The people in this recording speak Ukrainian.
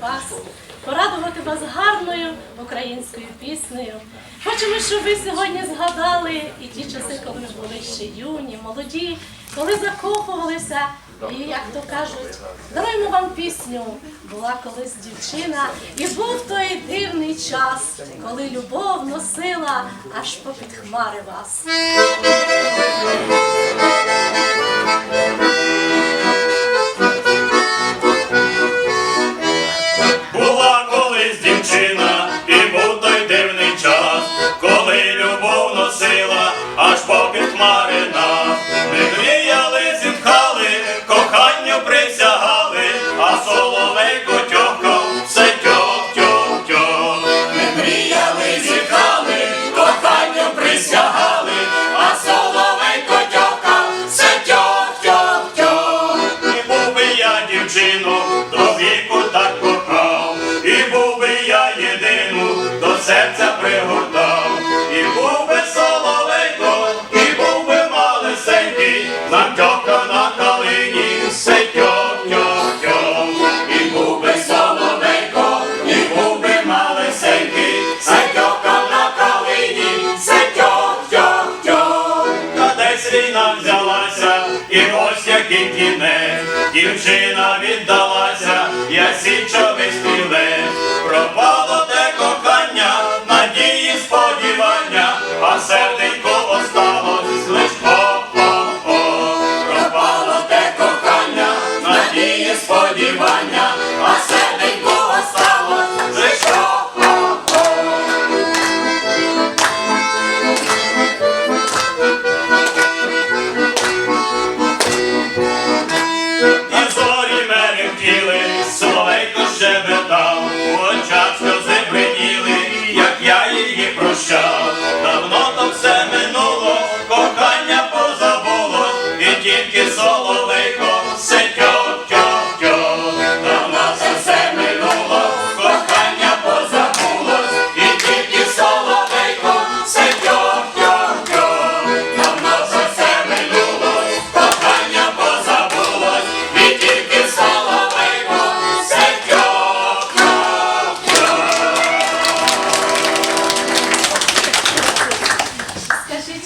вас, порадувати вас гарною українською піснею. Хочемо, щоб ви сьогодні згадали і ті часи, коли були ще юні, молоді, коли закохувалися. І як то кажуть, даруємо вам пісню. Була колись дівчина, і був той дивний час, коли любов носила аж попід хмари вас. До віку так кохав, і був би я єдину, до серця пригортав, дівчина взялася, і ось який кінець, дівчина віддалася, я січовий стрілець, пропало те кохання, надії, сподівання, а серденько осталось лиш хо-хо-хо. пропало те кохання, надії, сподівання.